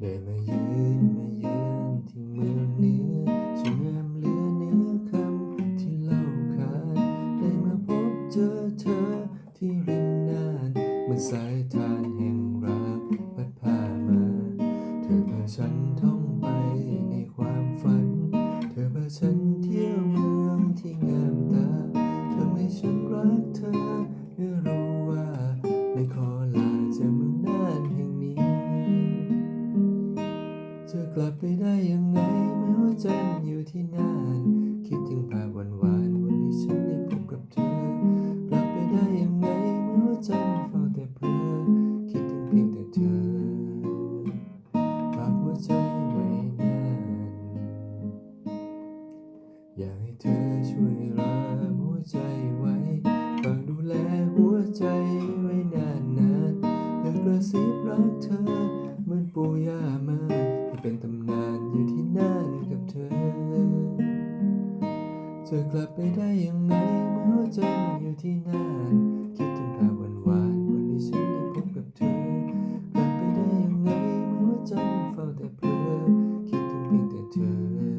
ได้มายืนมายืนที่เมืองนี้สวยงามเหลือเนื้อคำที่เล่าขานได้มาพบเจอเธอที่ริมน่านมันสายทานแห่งรักพัดพามา เธอพาฉันท่องไปในความฝัน เธอพาฉันเที่ยวเมืองที่งามตาทำให้ฉันรักเธอเมื่รู้ว่าในคอ กลับไปได้ยังไงเมื่อใจมันอยู่ที่นั่นคิดถึงภาพวันหวานวันที่ฉันได้พบกับเธอกลับไปได้ยังไงเมื่อใจมันเฝ้าแต่เพ้อคิดถึงเพียงแต่เธอฝากหัวใจไว้นานอยากให้เธอช่วยรักหัวใจไว้ฝากดูแลหัวใจไว้นานนานอยากกระซิบรักเธอเหมือนปู่ย่ามา เป็นตำนานอยู่ที่นั่นกับเธอ จะกลับไปได้ยังไงเมื่อใจนอยู่ที่นั่นคิดถึงภาพวันวานวันที่ฉันได้พบกับเธอ กลับไปได้ยังไงเมื่อใจนเฝ้าแต่เพ้อคิดถึงเพียงแต่เธอ